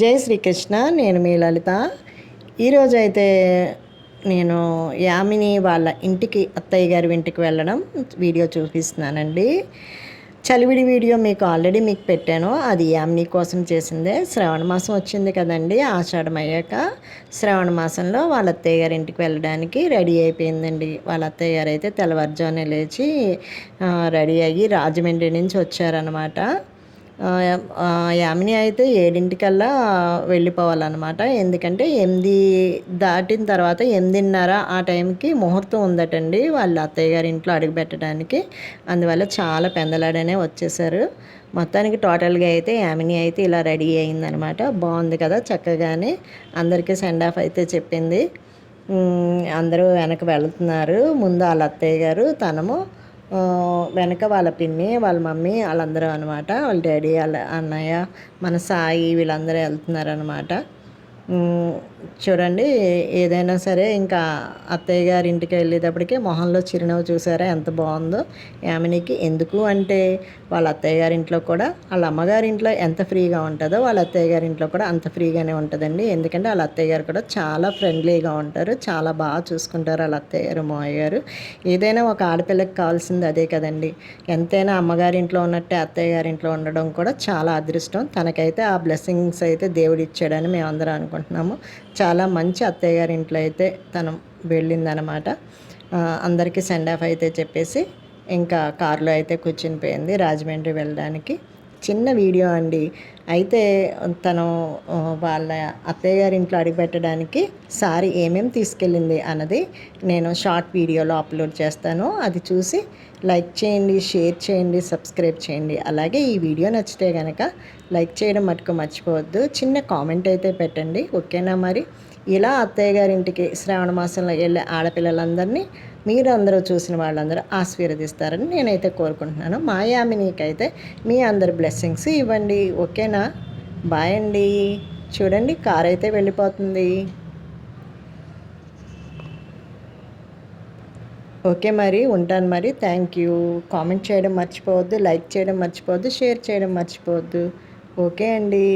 జై శ్రీకృష్ణ నేను మీ లలిత. ఈరోజు అయితే నేను యామిని వాళ్ళ ఇంటికి అత్తయ్య గారి ఇంటికి వెళ్ళడం వీడియో చూపిస్తున్నానండి. చలివిడి వీడియో మీకు ఆల్రెడీ మీకు పెట్టాను. అది యామిని కోసం చేసిందే. శ్రావణ మాసం వచ్చింది కదండి ఆషాఢం అయ్యాక శ్రావణ మాసంలో వాళ్ళ అత్తయ్య గారి ఇంటికి వెళ్ళడానికి రెడీ అయిపోయిందండి. వాళ్ళ అత్తయ్య గారు అయితే తెల్లవారుజామునే లేచి రెడీ అయ్యి రాజమండ్రి నుంచి వచ్చారనమాట యామిని అయితే ఏడింటికల్లా వెళ్ళిపోవాలన్నమాట. ఎందుకంటే ఎనిమిది దాటిన తర్వాత ఎనిమిదిన్నర ఆ టైంకి ముహూర్తం ఉందటండి వాళ్ళ అత్తయ్య గారి ఇంట్లో అడుగు పెట్టడానికి. అందువల్ల చాలా పెందలాడనే వచ్చేసారు. మొత్తానికి టోటల్గా అయితే యామిని అయితే ఇలా రెడీ అయిందనమాట బాగుంది కదా చక్కగానే. అందరికీ సెండ్ ఆఫ్ అయితే చెప్పింది. అందరూ వెనక వెళుతున్నారు. ముందు వాళ్ళ అత్తయ్య గారు తనము వెనక వాళ్ళ పిన్ని వాళ్ళ మమ్మీ వాళ్ళందరూ అనమాట వాళ్ళ డాడీ వాళ్ళ అన్నయ్య మన సాయి వీళ్ళందరూ వెళ్తున్నారు అనమాట చూడండి ఏదైనా సరే ఇంకా అత్తయ్య గారి ఇంటికి వెళ్ళేటప్పటికే మొహంలో చిరునవ్వు చూసారా ఎంత బాగుందో. యామినికి ఎందుకు అంటే వాళ్ళ అత్తయ్య గారి ఇంట్లో కూడా వాళ్ళ అమ్మగారి ఇంట్లో ఎంత ఫ్రీగా ఉంటుందో వాళ్ళ అత్తయ్య గారి ఇంట్లో కూడా అంత ఫ్రీగానే ఉంటుందండి. ఎందుకంటే వాళ్ళ అత్తయ్య గారు కూడా చాలా ఫ్రెండ్లీగా ఉంటారు చాలా బాగా చూసుకుంటారు వాళ్ళ అత్తయ్య గారు మావయ్య గారు. ఏదైనా ఒక ఆడపిల్లకి కావాల్సింది అదే కదండి. ఎంతైనా అమ్మగారి ఇంట్లో ఉన్నట్టే అత్తయ్య గారి ఇంట్లో ఉండడం కూడా చాలా అదృష్టం. తనకైతే ఆ బ్లెస్సింగ్స్ అయితే దేవుడు ఇచ్చాడని మేమందరం అనుకుంటాం అనుకుంటున్నాము. చాలా మంచి అత్తయ్య గారి ఇంట్లో అయితే తను వెళ్ళిందనమాట అందరికీ సెండ్ ఆఫ్ అయితే చెప్పేసి ఇంకా కారులో అయితే కూర్చుని పోయింది రాజమండ్రి వెళ్ళడానికి. చిన్న వీడియో అండి. అయితే తను వాళ్ళ అత్తయ్య గారి ఇంట్లో అడిగిపెట్టడానికి సారీ ఏమేమి తీసుకెళ్ళింది అన్నది నేను షార్ట్ వీడియోలో అప్లోడ్ చేస్తాను. అది చూసి లైక్ చేయండి షేర్ చేయండి సబ్స్క్రైబ్ చేయండి. అలాగే ఈ వీడియో నచ్చితే కనుక లైక్ చేయడం మటుకు మర్చిపోవద్దు. చిన్న కామెంట్ అయితే పెట్టండి. ఓకేనా మరి? ఇలా అత్తయ్య గారింటికి శ్రావణ మాసంలో వెళ్ళే ఆడపిల్లలందరినీ మీరు అందరూ చూసిన వాళ్ళందరూ ఆశీర్వదిస్తారని నేనైతే కోరుకుంటున్నాను. మా యామినీకైతే మీ అందరి బ్లెస్సింగ్స్ ఇవ్వండి. ఓకేనా? బాయ్ అండి. చూడండి కార్ అయితే వెళ్ళిపోతుంది. ఓకే మరి ఉంటాను మరి. థ్యాంక్ యూ కామెంట్ చేయడం మర్చిపోవద్దు లైక్ చేయడం మర్చిపోవద్దు షేర్ చేయడం మర్చిపోవద్దు. ఓకే అండి.